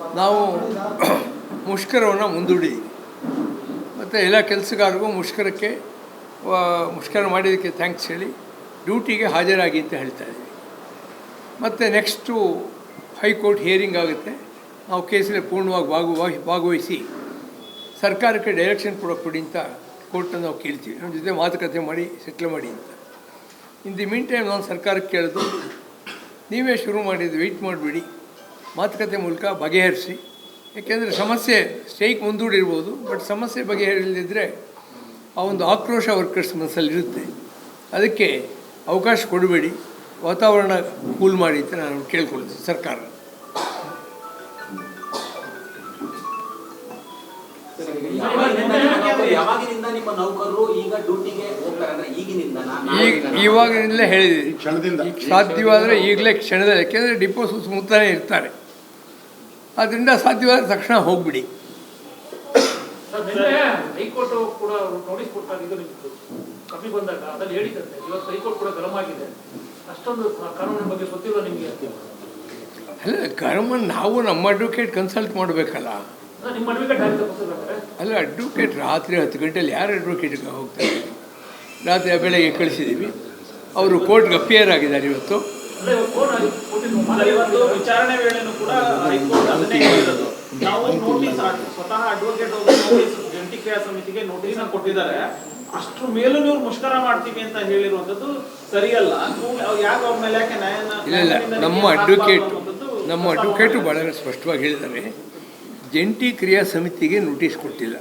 ನಾವು ಮುಷ್ಕರವನ್ನು ಮುಂದೂಡಿ. ಮತ್ತು ಎಲ್ಲ ಕೆಲಸಗಾರರಿಗೂ ಮುಷ್ಕರಕ್ಕೆ ಮುಷ್ಕರ ಮಾಡಿದ್ದಕ್ಕೆ ಥ್ಯಾಂಕ್ಸ್ ಹೇಳಿ ಡ್ಯೂಟಿಗೆ ಹಾಜರಾಗಿ ಅಂತ ಹೇಳ್ತಾ ಇದ್ದೀವಿ. ಮತ್ತು ನೆಕ್ಸ್ಟು ಹೈಕೋರ್ಟ್ ಹಿಯರಿಂಗ್ ಆಗುತ್ತೆ. ನಾವು ಕೇಸಲ್ಲಿ ಪೂರ್ಣವಾಗಿ ಭಾಗ ಭಾಗವಹಿಸಿ, ಸರ್ಕಾರಕ್ಕೆ ಡೈರೆಕ್ಷನ್ ಕೂಡ ಕೊಡಿ ಅಂತ ಕೋರ್ಟನ್ನು ನಾವು ಕೇಳ್ತೀವಿ. ನಮ್ಮ ಜೊತೆ ಮಾತುಕತೆ ಮಾಡಿ ಸೆಟ್ಲ್ ಮಾಡಿ ಅಂತ. ಇನ್ ದಿ ಮೀನ್ ಟೈಮ್ ನಾನು ಸರ್ಕಾರಕ್ಕೆ ಕೇಳೋದು, ನೀವೇ ಶುರು ಮಾಡಿದ್ದು ವೆಯ್ಟ್ ಮಾಡಿಬಿಡಿ. ಮಾತುಕತೆ ಮೂಲಕ ಬಗೆಹರಿಸಿ. ಏಕೆಂದರೆ ಸಮಸ್ಯೆ ಸ್ಟ್ರೈಕ್ ಮುಂದೂಡಿರ್ಬೋದು ಬಟ್ ಸಮಸ್ಯೆ ಬಗೆಹರಿಲ್ಲದಿದ್ದರೆ ಆ ಒಂದು ಆಕ್ರೋಶ ವರ್ಕರ್ಸ್ ಮನಸ್ಸಲ್ಲಿ ಇರುತ್ತೆ. ಅದಕ್ಕೆ ಅವಕಾಶ ಕೊಡಬೇಡಿ. ವಾತಾವರಣ ಕೂಲ್ ಮಾಡಿ ಅಂತ ನಾನು ಕೇಳ್ಕೊಳ್ತೀನಿ ಸರ್ಕಾರ. ಯಾವಾಗಿನಿಂದ ನಿಮ್ಮ ನೌಕರರು ಈಗ ಡ್ಯೂಟಿಗೆ ಹೋಗ್ತಾರೆ ಅಂದ್ರೆ ಈಗಿನಿಂದ ಈಗ ಇವಾಗಿನಿಂದಲೇ ಕ್ಷಣದಿಂದ. ಸಾಧ್ಯವಾದರೆ ಈಗಲೇ ಕ್ಷಣದಲ್ಲಿ ಯಾಕೆಂದರೆ ಡಿಪೋ ಸುತ್ತಮುತ್ತಲೇ ಇರ್ತಾರೆ. ಆದ್ದರಿಂದ ಸಾಧ್ಯವಾದ ತಕ್ಷಣ ಹೋಗ್ಬಿಡಿ. ಅಲ್ಲ ಕರ್ಮ ನಾವು ನಮ್ಮ ಅಡ್ವೊಕೇಟ್ ಕನ್ಸಲ್ಟ್ ಮಾಡಬೇಕಲ್ಲ. ಅಲ್ಲ ಅಡ್ವೊಕೇಟ್ ರಾತ್ರಿ ಹತ್ತು ಗಂಟೆಯಲ್ಲಿ ಯಾರು ಅಡ್ವೊಕೇಟ್ಗೆ ಹೋಗ್ತಾರೆ? ರಾತ್ರಿ ಬೆಳಗ್ಗೆ ಕಳಿಸಿದ್ದೀವಿ ಅವರು ಕೋರ್ಟ್ಗೆ ಅಪಿಯರ್ ಆಗಿದ್ದಾರೆ ಇವತ್ತು. ಇವತ್ತು ವಿಚಾರಣೆ ವೇಳೆನೂ ಕೂಡ ಹೈಕೋರ್ಟ್ ಅದನ್ನೇ ಹೇಳಿರೋದು. ನಾವು ನೋಟಿಸ್ ಸ್ವತಃ ಅಡ್ವೊಕೇಟ್ ನೋಟಿಸ್ ಜಂಟಿ ಕ್ರಿಯಾ ಸಮಿತಿಗೆ ನೋಟಿಸ್ ಕೊಟ್ಟಿದ್ದಾರೆ. ಅಷ್ಟ್ರ ಮೇಲೂ ನೀವು ಮುಷ್ಕರ ಮಾಡ್ತೀವಿ ಅಂತ ಹೇಳಿರುವಂತದ್ದು ಸರಿಯಲ್ಲ. ಯಾಕೆ ಅವ್ರ ಮೇಲೆ ಯಾಕೆ ಇಲ್ಲ ನಮ್ಮ ಅಡ್ವೊಕೇಟ್ ನಮ್ಮ ಅಡ್ವೊಕೇಟು ಬಹಳ ಸ್ಪಷ್ಟವಾಗಿ ಹೇಳಿದ್ದಾರೆ. ಜಂಟಿ ಕ್ರಿಯಾ ಸಮಿತಿಗೆ ನೋಟಿಸ್ ಕೊಟ್ಟಿಲ್ಲ.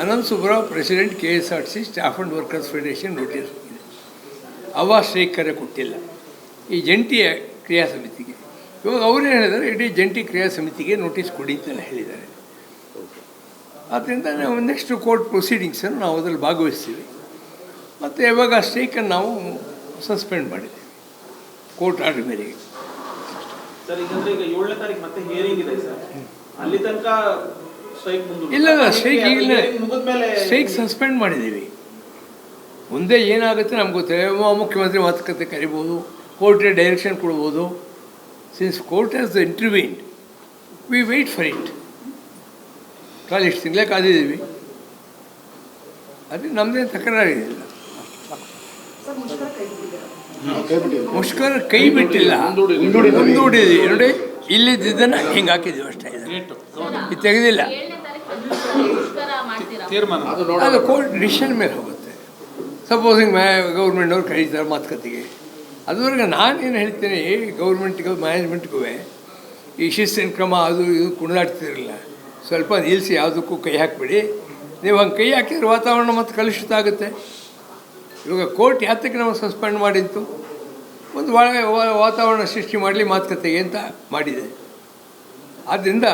Anant Subrao president K S R C staff and workers federation notice ಕೊಟ್ಟಿದೆ. ಅವ ಶ್ರೇಕರೇ ಕೊಟ್ಟಿಲ್ಲ. ಈ ಜಂಟಿ ಕ್ರಿಯಾ ಸಮಿತಿಗೆ. ಇವಾಗ ಅವರು ಹೇಳಿದ್ದಾರೆ ಇಡೀ ಜಂಟಿ ಕ್ರಿಯಾ ಸಮಿತಿಗೆ ನೋಟಿಸ್ ಕೊಡಿ ಅಂತ ಹೇಳಿದ್ದಾರೆ. ಆದ್ದರಿಂದ ನಾವು ನೆಕ್ಸ್ಟ್ ಕೋರ್ಟ್ ಪ್ರೊಸೀಡಿಂಗ್ಸನ್ನು ನಾವು ಅದರಲ್ಲಿ ಭಾಗವಹಿಸ್ತೀವಿ. ಮತ್ತು ಇವಾಗ ಆ ಸ್ಟ್ರೈಕನ್ನು ನಾವು ಸಸ್ಪೆಂಡ್ ಮಾಡಿದ್ದೀವಿ ಕೋರ್ಟ್ ಆರ್ಡರ್ ಮೇರೆಗೆ. ಇಲ್ಲ ಸ್ಟ್ರೈಕ್ ಸ್ಟ್ರೈಕ್ ಸಸ್ಪೆಂಡ್ ಮಾಡಿದ್ದೀವಿ. ಮುಂದೆ ಏನಾಗುತ್ತೆ ನಮ್ಗೆ ಗೊತ್ತಿಲ್ಲ. ಮುಖ್ಯಮಂತ್ರಿ ಮಾತುಕತೆ ಕರಿಬೋದು ಕೋರ್ಟ್ಗೆ ಡೈರೆಕ್ಷನ್ ಕೊಡ್ಬೋದು. Since court has the intervened we wait for it ಕಾಲ ಇಷ್ಟು ತಿಂಗಳೇ ಕಾದಿದ್ದೀವಿ. ಅದು ನಮ್ಮದೇನು ತಕರಾರಿದೆಯಲ್ಲ ಮುಷ್ಕರ ಕೈ ಬಿಟ್ಟಿಲ್ಲ. ಮುಂದೂಡಿದ್ವಿ ನೋಡಿ ಇಲ್ಲಿದ್ದನ್ನು ಹಿಂಗೆ ಹಾಕಿದ್ದೀವಿ ಅಷ್ಟೇ ಇದು ತೆಗೆದಿಲ್ಲ. ಅದು ಕೋರ್ಟ್ ಡಿಸಿಷನ್ ಮೇಲೆ ಹೋಗುತ್ತೆ. ಸಪೋಸಿಂಗ್ ಮ್ಯಾ ಗೌರ್ಮೆಂಟ್ನವ್ರು ಕರೀತಾರೆ ಮಾತುಕತೆಗೆ. ಅದುವರೆಗೆ ನಾನೇನು ಹೇಳ್ತೀನಿ ಗೌರ್ಮೆಂಟ್ಗೂ ಮ್ಯಾನೇಜ್ಮೆಂಟ್ಗೂ ಈ ಶಿಸ್ತಿನ ಕ್ರಮ ಅದು ಇದು ಕುಣಿದಾಡ್ತಿರಲಿಲ್ಲ ಸ್ವಲ್ಪ ನಿಲ್ಲಿಸಿ, ಯಾವುದಕ್ಕೂ ಕೈ ಹಾಕಿಬಿಡಿ. ನೀವು ಹಂಗೆ ಕೈ ಹಾಕಿದ್ರೆ ವಾತಾವರಣ ಮತ್ತು ಕಲುಷಿತ ಆಗುತ್ತೆ ಇವಾಗ ಕೋರ್ಟ್ ಯಾತಕ್ಕೆ ನಾವು ಸಸ್ಪೆಂಡ್ ಮಾಡಿತ್ತು? ಒಂದು ವಾ- ವಾತಾವರಣ ಸೃಷ್ಟಿ ಮಾಡಲಿ ಮಾತುಕತೆಗೆ ಅಂತ ಮಾಡಿದೆ. ಆದ್ದರಿಂದ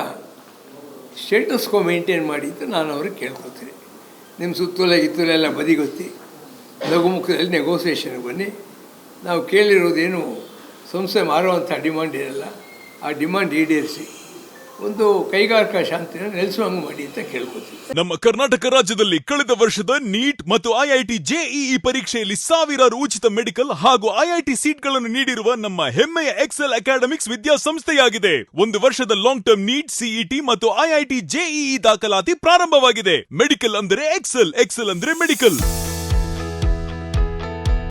ಸ್ಟೇಟಸ್ ಕೋ ಮೇಂಟೈನ್ ಮಾಡಿ ಅಂತ ನಾನು ಅವ್ರಿಗೆ ಕೇಳ್ಕೊತೀನಿ. ನಿಮ್ಮ ಸುತ್ತೋಲೆ, ಗಿತ್ತಲ ಎಲ್ಲ ಬದಿಗೊತ್ತಿ ಲಘುಮುಖದಲ್ಲಿ ನೆಗೋಸಿಯೇಷನ್ಗೆ ಬನ್ನಿ. ನಾವು ಕೇಳಿರೋದೇನು ಸಂಸ್ಥೆ ಮಾರುವಂಥ ಡಿಮಾಂಡ್ ಇರಲ್ಲ ಆ ಡಿಮಾಂಡ್ ಈಡೇರಿಸಿ. ಒಂದು ಕೈಗಾರಿಕಾ ಶಾಂತಿನ ನೆಲೆಸುವಂಗೆ ಮಾಡಿ ಅಂತ ಕೇಳ್ಬೋದು ನಮ್ಮ ಕರ್ನಾಟಕ ರಾಜ್ಯದಲ್ಲಿ ಕಳೆದ ವರ್ಷದ ನೀಟ್ ಮತ್ತು ಐಐಟಿ ಜೆಇಇ ಪರೀಕ್ಷೆಯಲ್ಲಿ ಸಾವಿರಾರು ಉಚಿತ ಮೆಡಿಕಲ್ ಹಾಗೂ ಐಐಟಿ ಸೀಟ್ಗಳನ್ನು ನೀಡಿರುವ ನಮ್ಮ ಹೆಮ್ಮೆಯ ಎಕ್ಸೆಲ್ ಅಕಾಡೆಮಿಕ್ಸ್ ವಿದ್ಯಾಸಂಸ್ಥೆಯಾಗಿದೆ. ಒಂದು ವರ್ಷದ ಲಾಂಗ್ ಟರ್ಮ್ ನೀಟ್ ಸಿಇಟಿ ಮತ್ತು ಐಐಟಿ ಜೆಇಇ ದಾಖಲಾತಿ ಪ್ರಾರಂಭವಾಗಿದೆ. ಮೆಡಿಕಲ್ ಅಂದರೆ ಎಕ್ಸೆಲ್ ಎಕ್ಸೆಲ್ ಅಂದರೆ ಮೆಡಿಕಲ್.